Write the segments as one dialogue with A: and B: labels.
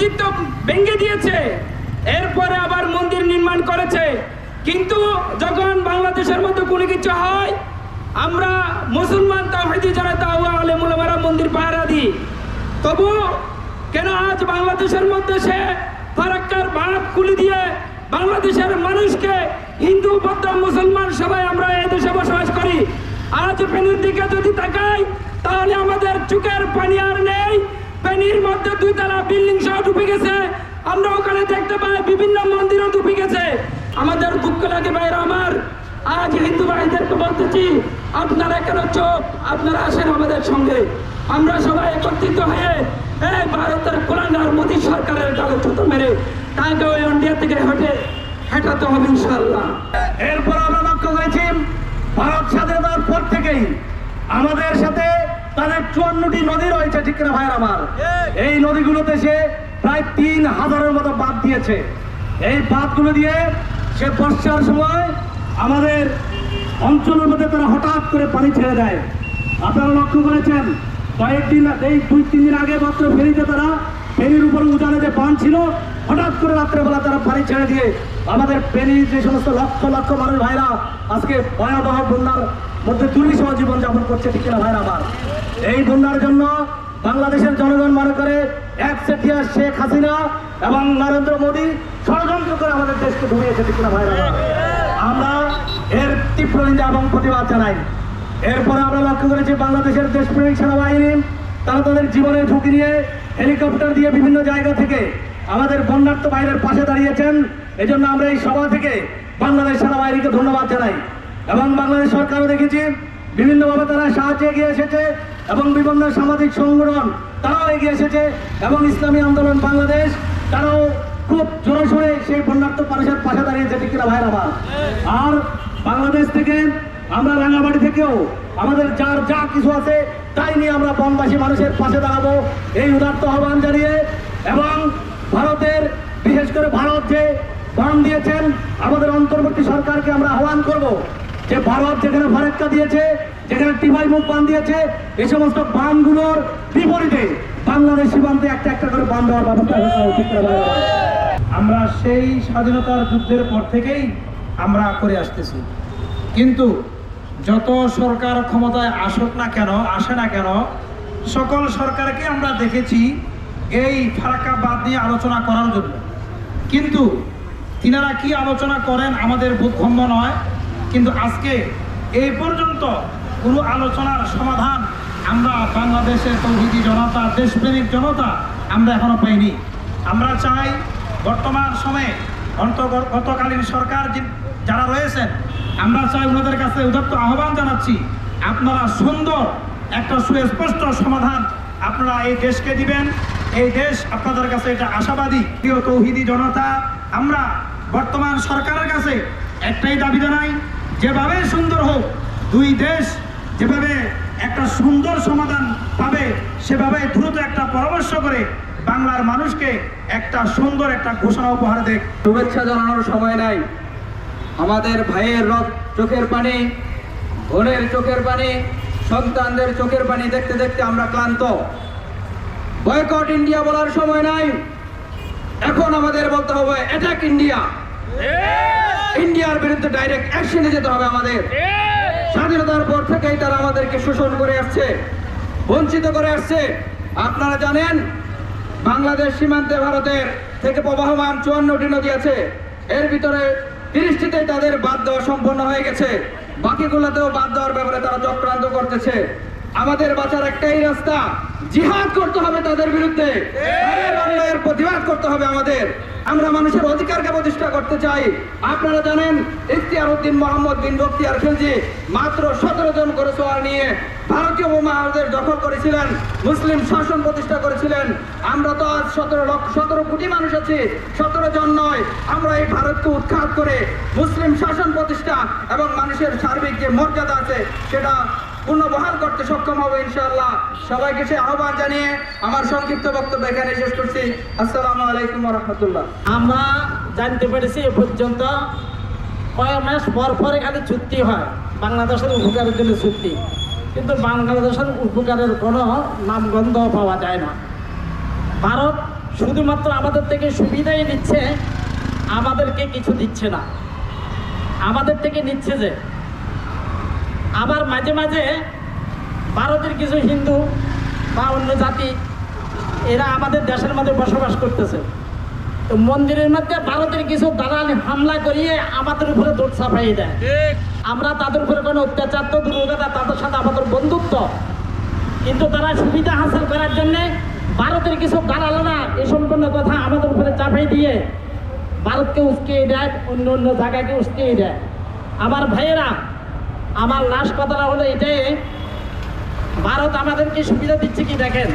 A: মসজিদ তো ভেঙে দিয়েছে। এরপরে আবার মন্দির নির্মাণ করেছে। কিন্তু যখন বাংলাদেশের মধ্যে কোনো কিছু হয়, আমরা মুসলমান তাহিদি জনতা ও আলেমুলামারা মন্দির পাহারা দিই। তবু কেন আজ বাংলাদেশের মধ্যে সে ফারাক্কার ভাত খুলে দিয়ে বাংলাদেশের মানুষকে হিন্দু, বৌদ্ধ, মুসলমান সবাই আমরা এই দেশে বসবাস করি? আজ ফেনীর দিকে যদি তাকাই, তাহলে আমাদের চোখের পানি আর নেই। ফেনীর মধ্যে দুইতলা বিল্ডিং সহ ডুবে গেছে। আমরা ওখানে দেখতে পাই বিভিন্ন মন্দিরও ডুবে গেছে। আমাদের দুঃখ লাগে ভাইরা আমার। আজ হিন্দু ভাইদেরকে বলতেছি, আপনারা কেন চোখ আপনারা আসেন আমাদের সঙ্গে। আমরা সবাই একত্রিত হয়ে এই ভারতের কোরআনার মোদী সরকারের ছুতো মেরে তাকে ওই ইন্ডিয়া থেকে হেঁটে হেঁটাতে হবে ইনশাল্লাহ
B: এরপর আমরা লক্ষ্য করেছি, ভারত স্বাধীনতার পর থেকেই আমাদের সাথে তাদের চুয়ান্নটি নদী রয়েছে, ঠিক কিনা ভাইয়ের আমার? এই নদীগুলোতে সে প্রায় তিন হাজারের মতো বাঁধ দিয়েছে। এই বাঁধগুলো দিয়ে সে বর্ষার সময় আমাদের অঞ্চলের মধ্যে তারা হঠাৎ করে পানি ছেড়ে দেয়। আপনারা লক্ষ্য করেছেন, কয়েকদিন, এই দুই, তিন দিন আগে মাত্র ফেরিতে তারা ফেরির উপরে উজানে যে বান ছিল হঠাৎ করে রাত্রেবেলা তারা পানি ছেড়ে দিয়ে আমাদের ফেরির যে সমস্ত লক্ষ লক্ষ মানুষ ভাইরা আজকে ভয়াবহ বন্যার মধ্যে দুর্বিষহ জীবনযাপন করছে, ঠিক না ভাইরা আমার? এই বন্যার জন্য বাংলাদেশের জনগণ মনে করে এক সেটিয়া শেখ হাসিনা এবং নরেন্দ্র মোদী ষড়যন্ত্র করে আমাদের দেশকে ডুবিয়েছে ঠিক না ভাইরা আমরা এর তীব্র নিন্দা এবং প্রতিবাদ জানাই। এরপরে আমরা লক্ষ্য করেছি বাংলাদেশের দেশপ্রেমিক সেনাবাহিনী, তারা তাদের জীবনের ঝুঁকি নিয়ে হেলিকপ্টার দিয়ে বিভিন্ন জায়গা থেকে আমাদের বন্যার্থ বাহিনীর পাশে দাঁড়িয়েছেন। এজন্য আমরা এই সভা থেকে বাংলাদেশ সেনাবাহিনীকে ধন্যবাদ জানাই। এবং বাংলাদেশ সরকারও দেখেছি, বিভিন্নভাবে তারা সাহায্যে এগিয়ে এসেছে এবং বিভিন্ন সামাজিক সংগঠন তারাও এগিয়ে এসেছে এবং ইসলামী আন্দোলন বাংলাদেশ, তারাও খুব জোরে সেই বন্যার্থ মানুষের পাশে দাঁড়িয়েছে, ঠিক কিনা ভাইয়ের আমার আর বাংলাদেশ থেকে আমরা রাঙামাটি থেকেও আমাদের যার যা কিছু আছে তাই নিয়ে আমরা বনবাসী মানুষের পাশে দাঁড়াবো, এই উদার্ত আহ্বান জানিয়ে এবং ভারতের, বিশেষ করে ভারত যে বান দিয়েছেন, আমাদের অন্তর্বর্তী সরকারকে আমরা আহ্বান করব যে ভারত যেখানে ফারেক্কা দিয়েছে, যেখানে টিভাই মুখ বান দিয়েছে এই সমস্ত বানগুলোর বিপরীতে বাংলাদেশ সীমান্তে একটা একটা করে বান দেওয়ার ব্যবস্থা।
C: আমরা সেই স্বাধীনতার যুদ্ধের পর থেকেই আমরা করে আসতেছি কিন্তু যত সরকার ক্ষমতায় আসুক না কেন, আসে না কেন, সকল সরকারকে আমরা দেখেছি এই ফারাক্কা বাদ নিয়ে আলোচনা করার জন্য। কিন্তু তিনারা কি আলোচনা করেন আমাদের বোধগম্য নয়, কিন্তু আজকে এই পর্যন্ত কোনো আলোচনার সমাধান আমরা বাংলাদেশের তৌহিদি জনতা, দেশপ্রেমিক জনতা আমরা এখনও পাইনি। আমরা চাই বর্তমান সময়ে অন্তর্গতকালীন সরকার যারা রয়েছেন, আমরা চাই ওনাদের কাছে উদাত্ত আহ্বান জানাচ্ছি, আপনারা সুন্দর একটা সুস্পষ্ট সমাধান আপনারা এই দেশকে দিবেন। এই দেশ আপনাদের কাছে এটা আশাবাদী, প্রিয় তৌহিদি জনতা, আমরা বর্তমান সরকারের কাছে একটাই দাবি জানাই, যেভাবে সুন্দর হোক, দুই দেশ যেভাবে একটা সুন্দর সমাধান পাবে, সেভাবে দ্রুত একটা পরামর্শ করে বাংলার মানুষকে একটা সুন্দর একটা ঘোষণা উপহার দেখ।
A: শুভেচ্ছা জানানোর সময় নাই। আমাদের ভাইয়ের রক্ত চোখের পানি, বোনের চোখের পানি, সন্তানদের চোখের পানি দেখতে দেখতে আমরা ক্লান্ত। বয়কট ইন্ডিয়া বলার সময় নাই। এখন আমাদের বলতে হবে অ্যাটাক ইন্ডিয়া ইন্ডিয়ার বিরুদ্ধে ডাইরেক্ট অ্যাকশনে যেতে হবে আমাদের। স্বাধীনতার পর থেকেই তারা আমাদেরকে শোষণ করে আসছে বঞ্চিত করে আসছে। আপনারা জানেন বাংলাদেশ সীমান্তে ভারতের থেকে প্রবাহমান চুয়ান্নটি নদী আছে। এর ভিতরে তিরিশটিতে তাদের বাদ দেওয়া সম্পন্ন হয়ে গেছে। বাকিগুলোতেও বাদ দেওয়ার ব্যাপারে তারা চক্রান্ত করতেছে। আমাদের বাঁচার একটাই রাস্তা। জিহাদ করতে হবে তাদের বিরুদ্ধে। অন্যায়ের প্রতিবাদ করতে হবে আমাদের। আমরা মানুষের অধিকারকে প্রতিষ্ঠা করতে চাই। আপনারা জানেন ইখতিয়ার উদ্দিন মোহাম্মদ বিন বখতিয়ার খিলজি মাত্র সতেরো জন করে সোয়ার নিয়ে ভারতীয় উপমহাদেশ দখল করেছিলেন, মুসলিম শাসন প্রতিষ্ঠা করেছিলেন। আমরা তো আজ সতেরো লক্ষ, সতেরো কোটি মানুষ আছি, সতেরো জন নয়। আমরা এই ভারতকে উৎখাত করে মুসলিম শাসন প্রতিষ্ঠা এবং মানুষের সার্বিক যে মর্যাদা আছে, সেটা পুনর্বহাল করতে সক্ষম হবে ইনশাআল্লাহ। সবাইকে সে আহ্বান জানিয়ে আমার সংক্ষিপ্ত বক্তব্য এখানে শেষ করছি। আসসালামু আলাইকুম রহমতুল্লাহ
D: আমরা জানতে পেরেছি এ পর্যন্ত কয়েক মাস পর পর এখানে চুক্তি হয়। বাংলাদেশের উপকারের জন্য চুক্তি কিন্তু বাংলাদেশের উপকারের কোনো নামগন্ধ পাওয়া যায় না। ভারত শুধুমাত্র আমাদের থেকে সুবিধাই নিচ্ছে, আমাদেরকে কিছু দিচ্ছে না। আমাদের থেকে নিচ্ছে যে আবার মাঝে মাঝে ভারতের কিছু হিন্দু বা অন্য জাতি এরা আমাদের দেশের মধ্যে বসবাস করতেছে। তো মন্দিরের মধ্যে ভারতের কিছু দালাল হামলা করিয়ে আমাদের উপরে দোষ চাপাইয়ে দেয়। আমরা তাদের উপরে কোনো অত্যাচার তো দূর তাদের সাথে আমাদের বন্ধুত্ব। কিন্তু তারা সুবিধা হাসিল করার জন্য ভারতের কিছু দালালরা এ সম্পূর্ণ কথা আমাদের উপরে চাপাই দিয়ে ভারতকে উস্কিয়ে দেয় অন্য অন্য জায়গাকে উস্কিয়ে দেয়। আমার ভাইয়েরা আমার লাস্ট কথাটা হলো এটাই। ভারত আমাদেরকে সুবিধা দিচ্ছে কি দেখেন?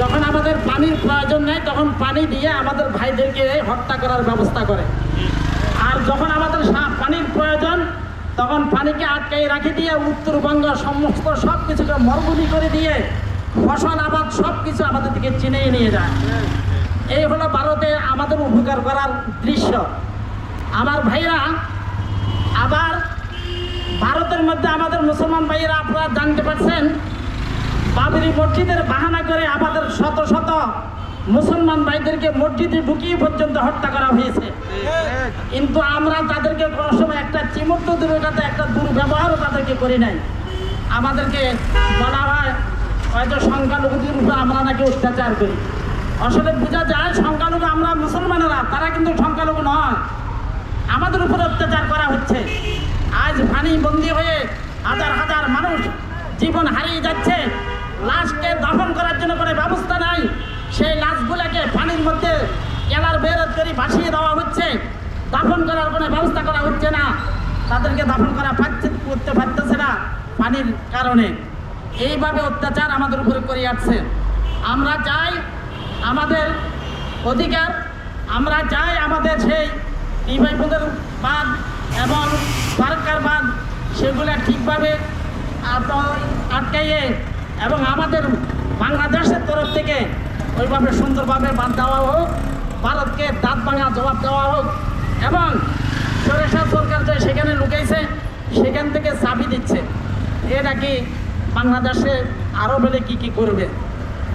D: যখন আমাদের পানির প্রয়োজন নেই, তখন পানি দিয়ে আমাদের ভাইদেরকে হত্যা করার ব্যবস্থা করে। আর যখন আমাদের পানির প্রয়োজন, তখন পানিকে আটকাই রাখি দিয়ে উত্তরবঙ্গ সমস্ত সব কিছুকে মরগুলি করে দিয়ে ফসল, আবাদ সব কিছু আমাদের দিকে চিনিয়ে নিয়ে যায়। এই হলো ভারতে আমাদের উপকার করার দৃশ্য। আমার ভাইরা আবার ভারতের মধ্যে আমাদের মুসলমান ভাইয়েরা আপনারা জানতে পারছেন, বাবরি মসজিদের বাহানা করে আমাদের শত শত মুসলমান ভাইদেরকে মসজিদে ঢুকিয়ে পর্যন্ত হত্যা করা হয়েছে। কিন্তু আমরা তাদেরকে কোনো সময় একটা দূরের কাছে একটা দুর্ব্যবহারও তাদেরকে করি নাই। আমাদেরকে বলা হয়, হয়তো সংখ্যালঘুদের উপর আমরা নাকি অত্যাচার করি। আসলে বোঝা যায়, সংখ্যালঘু আমরা মুসলমানেরা, তারা কিন্তু সংখ্যালঘু নয়। আমাদের উপর অত্যাচার করা হচ্ছে। আজ পানি বন্দি হয়ে হাজার হাজার মানুষ জীবন হারিয়ে যাচ্ছে। লাশকে দফন করার জন্য কোনো ব্যবস্থা নাই। সেই লাশগুলোকে পানির মধ্যে এলার বেরত করে ভাসিয়ে দেওয়া হচ্ছে। দাফন করার কোনো ব্যবস্থা করা হচ্ছে না। তাদেরকে দাফন করা পাচ্ছে, করতে পারতেছে না পানির কারণে। এইভাবে অত্যাচার আমাদের উপরে করে আসছে। আমরা চাই আমাদের অধিকার, আমরা চাই আমাদের সেই নির্বাচনের বাদ এবং সরকার বাদ সেগুলো ঠিকভাবে আট- আটকাইয়ে এবং আমাদের বাংলাদেশের তরফ থেকে ওইভাবে সুন্দরভাবে বাদ দেওয়া হোক, ভারতকে দাঁত ভাঙা জবাব দেওয়া হোক এবং সরেশা সরকার যে সেখানে লুকাইছে, সেখান থেকে চাবি দিচ্ছে। এ নাকি বাংলাদেশে আরও বেলে কী কী করবে?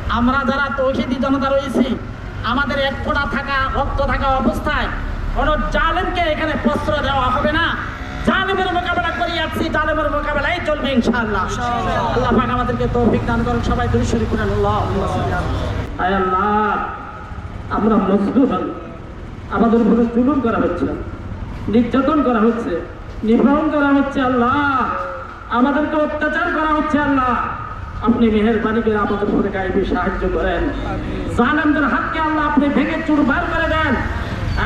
D: আমরা যারা তৌহিদি জনতা রয়েছি, আমাদের এক ফোঁটা থাকা, রক্ত থাকা অবস্থায় কোনো জালেমকে এখানে প্রশ্রয় দেওয়া হবে যাচ্ছি জালেমের মোকাবেলাই চলবে ইনশাআল্লাহ। আল্লাহ পাক আমাদেরকে তৌফিক দান করুন, সবাই দুরুদ শরীফ পড়েন, আল্লাহ আয় আল্লাহ, আমরা হন আমাদের উপরে জুলুম করা হচ্ছে, নির্যাতন করা হচ্ছে নির্বাহন করা হচ্ছে আল্লাহ। আমাদেরকে অত্যাচার করা হচ্ছে আল্লাহ। আপনি মেহেরবানি করে আমাদের উপরে গাইবে সাহায্য করেন। জালেমদের হাতকে আল্লাহ আপনি ভেঙে চুরবার করে দেন।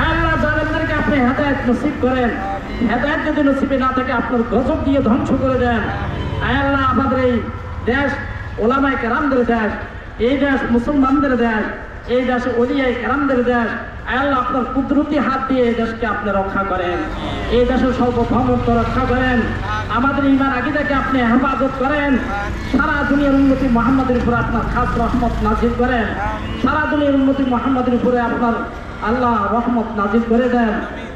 D: আল্লাহ, জালেমদেরকে আপনি হেদায়ত নসিব করেন। হেদায়ত যদি নসিবে না থাকে, আপনার গজব দিয়ে ধ্বংস করে দেন। আল্লাহ, আমাদের এই দেশ ওলামাই কেরামদের দেশ, এই দেশ মুসলমানদের দেশ, এই দেশে অলিয়াই কেরামদের দেশ। আল্লাহ, আপনার কুদরতি হাত দিয়ে এই দেশকে আপনি রক্ষা করেন। এই দেশের সর্বভৌমত্ব রক্ষা করেন। আমাদের ইমান আকিদাকে আপনি হেফাজত করেন। সারা দুনিয়ার উন্নতি মোহাম্মদের উপরে আপনার খাস রহমত নাজির করেন। সারা দুনিয়ার উন্নতি মোহাম্মদের উপরে আপনার আল্লাহ রহমত নাজির করে দেন।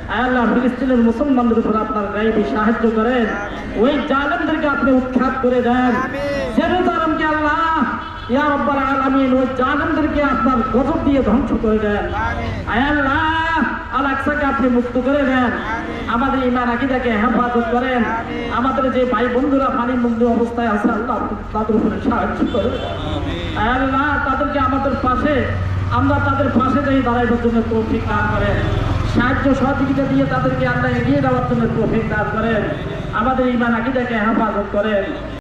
D: আল্লাহ ফিলিস্তিনের মুসলমানদের উপর আপনার গাইবি সাহায্য করেন। ওই জালেমদেরকে আপনি উৎখাত করে দেন। জেরুজালেমকে আল্লাহ? ইয়া রব্বাল আলামিন ওই জালেমদেরকে আপনার গজব দিয়ে ধ্বংস করে দেন। আল্লাহ আল আকসাকে আপনি মুক্ত করে দেন। আমাদের ইমান আকিদাকে হেফাজত করেন। আমাদের যে ভাই বন্ধুরা পানি মুগ্ধ অবস্থায় আছে আল্লাহ তাদের উপরে সাহায্য করেন আল্লাহ তাদেরকে আমাদের পাশে আমরা তাদের পাশে যাই দাঁড়াইবার জন্য তৌফিক দান করেন। সাহায্য সহযোগিতা দিয়ে তাদেরকে আল্লাহ এগিয়ে যাওয়ার জন্য প্রফিক দান করেন। আমাদের ইমান আকিদাকে হেফাজত করেন।